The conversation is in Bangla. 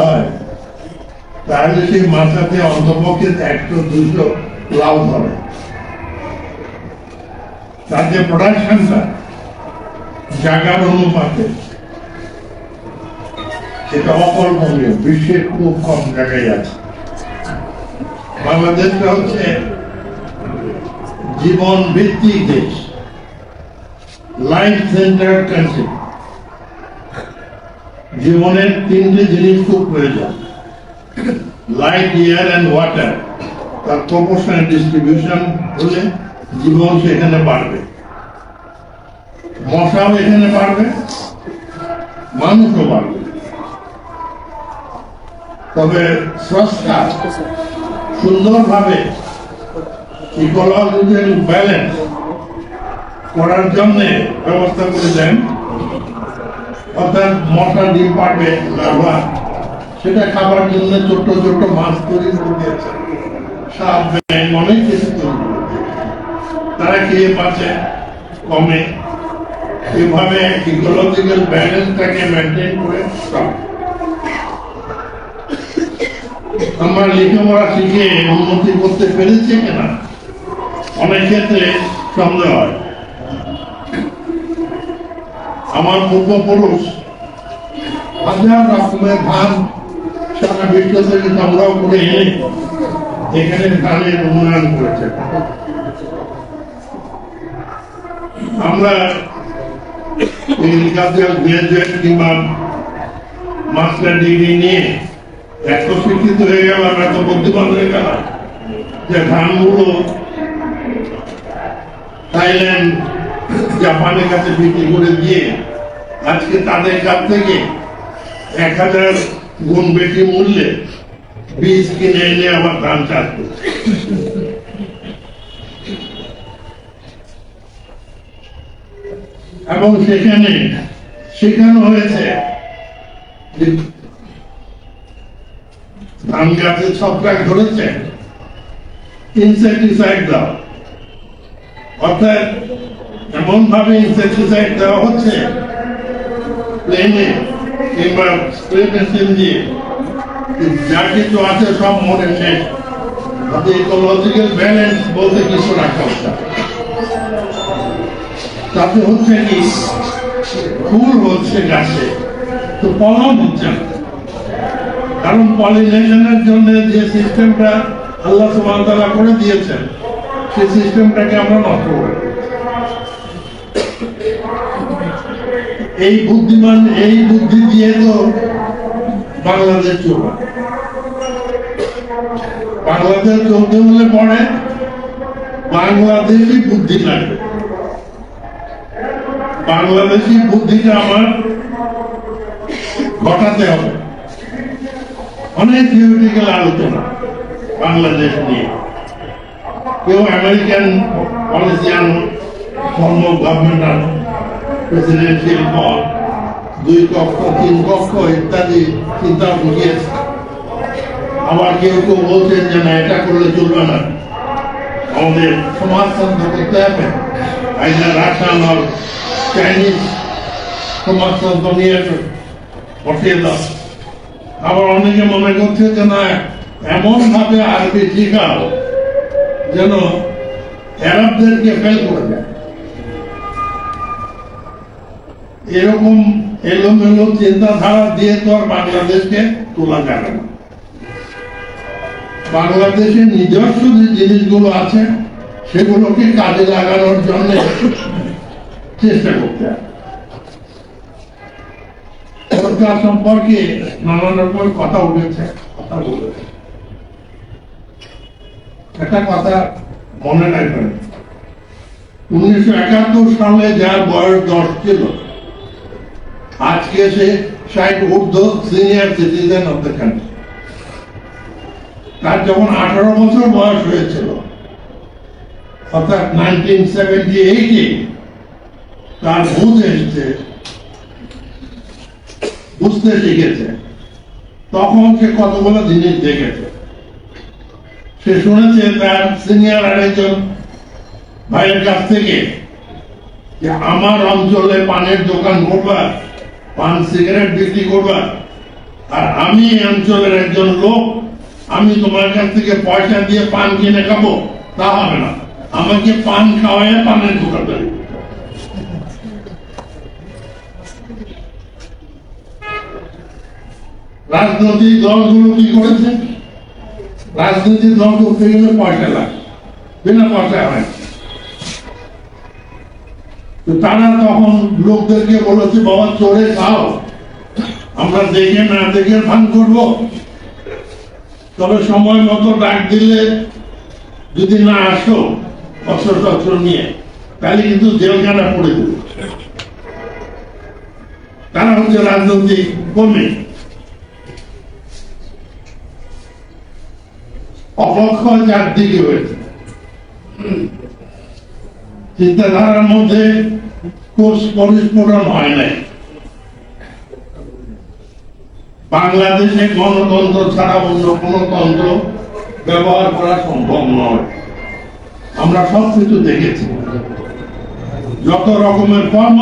হয় তাহলে সেই অন্তপক্ষে একশো দুশো তার যে প্রোডাকশনটা অনুপাতে সেটা অকল্পনীয় বিশ্বের খুব কম জায়গায় আছে বাংলাদেশটা হচ্ছে জীবন ভিত্তিক দেশ লাইফ সেন্টার জীবনের তিনটে জিনিস খুব প্রয়োজন। লাইট এয়ার অ্যান্ড ওয়াটার তার প্রপোর্শনাল ডিস্ট্রিবিউশন হলে জীবন সেখানে বাড়বে। মশাও এখানে বাড়বে, মানুষও বাড়বে। তবে স্রষ্টা সুন্দরভাবে ইকোলজিক্যাল ব্যালেন্স করার জন্য ব্যবস্থা করে দেন অর্থাৎ মশা ডিম পারবে সেটা খাবার জন্য ছোট্ট ছোট্ট মাছ তৈরি করে দিয়েছে। সাপ অনেক কিছু তৈরি। তারা খেয়ে কমে। এভাবে ইকোলজিক্যাল মেনটেন করে। আমরা লেখাপড়া শিখে উন্নতি করতে পেরেছি কিনা? অনেক ক্ষেত্রে সন্দেহ হয়। আমার পূর্বপুরুষ, হাজার রকমের ধান সারা বিশ্ব থেকে সংগ্রহ করে এনে এখানে ধানের উন্নয়ন করেছে। আমরা মাস্টার ডিগ্রি নিয়ে এত হয়ে এত বুদ্ধিমান হয়ে গেলাম যে থাইল্যান্ড, জাপানের কাছে বিক্রি করে দিয়ে আজকে তাদের কাছ থেকে এক হাজার গুণ বেশি মূল্যে বীজ কিনে এনে আবার ধান চাষ করছে। এবং সেখানে শেখানো হয়েছে ধান গাছের ছত্রাক ধরেছে ইনসেক্টিসাইড দাও। অর্থাৎ এমন ভাবে ইনসেক্টিসাইড দেওয়া হচ্ছে প্লেনে কিংবা দিয়ে যা কিছু আছে সব মনে শেষ। ইকোলজিক্যাল ব্যালেন্স বলতে কিছু রাখা তাতে হচ্ছে কি? ফুল হচ্ছে গাছে, তো ফলন হচ্ছে কারণ পলিনেশনের জন্য যে সিস্টেমটা আল্লাহ তাআলা করে দিয়েছেন, সেই সিস্টেমটাকে আমরা নষ্ট করে। এই বুদ্ধিমান, এই বুদ্ধি দিয়ে তো বাংলাদেশ চলবে। বাংলাদেশ চলতে হলে পরে বাংলাদেশি বুদ্ধি লাগবে। বাংলাদেশি বুদ্ধিটা আমার ঘটাতে হবে। অনেক থিওরিটিক্যাল আলোচনা বাংলাদেশ নিয়ে। কেউ আমেরিকান পলিসি আনো ফর্ম গভর্নমেন্ট আনো। প্রেসিডেন্সিয়াল পদ দুই কক্ষ তিন কক্ষ ইত্যাদি চিন্তা বুঝিয়েছে। আবার কেউ কেউ বলছেন যে না, এটা করলে চলবে না। আমাদের সমাজতন্ত্র করতে হবে। আইনা রাশিয়ান আর চাইনিজ সমাজতন্ত্র নিয়ে বসিয়ে দাও। আবার অনেকে মনে করছে যে না এমন ভাবে আরবি শিখাও যেন অ্যারবদেরকে ফেল করে দেয়। এরকম এলোমেলো চিন্তাধারা দিয়ে তো আর বাংলাদেশকে তোলা যাবে না। বাংলাদেশের নিজস্ব যে জিনিসগুলো আছে, সেগুলোকে কাজে লাগানোর জন্য চেষ্টা করতে সরকার সম্পর্কে নানান রকম কথা উঠেছে, কথা বলেছে। একটা কথা মনে রাখবেন। উনিশশো একাত্তর সালে যার বয়স দশ ছিল আজকে সে ষাট ঊর্ধ্ব সিনিয়র সিটিজেন দ্য কান্ট্রি তার যখন আঠারো বছর বয়স হয়েছিল, অর্থাৎ নাইনটিন সেভেন্টি এইটে তার এসছে, বুঝতে শিখেছে। তখন সে কতগুলো জিনিস দেখেছে। সে শুনেছে তার সিনিয়র আরেকজন ভাইয়ের কাছ থেকে যে, আমার অঞ্চলে পানের দোকান করবা পান সিগারেট বিক্রি করবা। আর আমি অঞ্চলের একজন লোক, আমি তোমার কাছ থেকে পয়সা দিয়ে পান কিনে খাব, তা হবে না। আমাকে পান খাওয়ায় পানের দেবে রাজনৈতিক দলগুলো কি করেছে? রাজনৈতিক দল করতে গেলে পয়সা লাগে। বিনা পয়সায় হয়। তারা তখন লোকদেরকে বলেছে, বাবা চোরে খাও আমরা দেখে না দেখে ভান করব। তবে সময় মতো ডাক দিলে যদি না আসো অস্ত্র টস্ত্র নিয়ে, তাহলে কিন্তু জেলখানা পড়ে দেবে তারা হচ্ছে রাজনৈতিক কর্মী। অপক্ষয় চারদিকে হয়েছে। চিন্তাধারার মধ্যে কোষ পরিস্ফুটন হয় নাই। বাংলাদেশে গণতন্ত্র ছাড়া অন্য কোন তন্ত্র ব্যবহার করা সম্ভব নয়। আমরা সবকিছু দেখেছি। যত রকমের কর্ম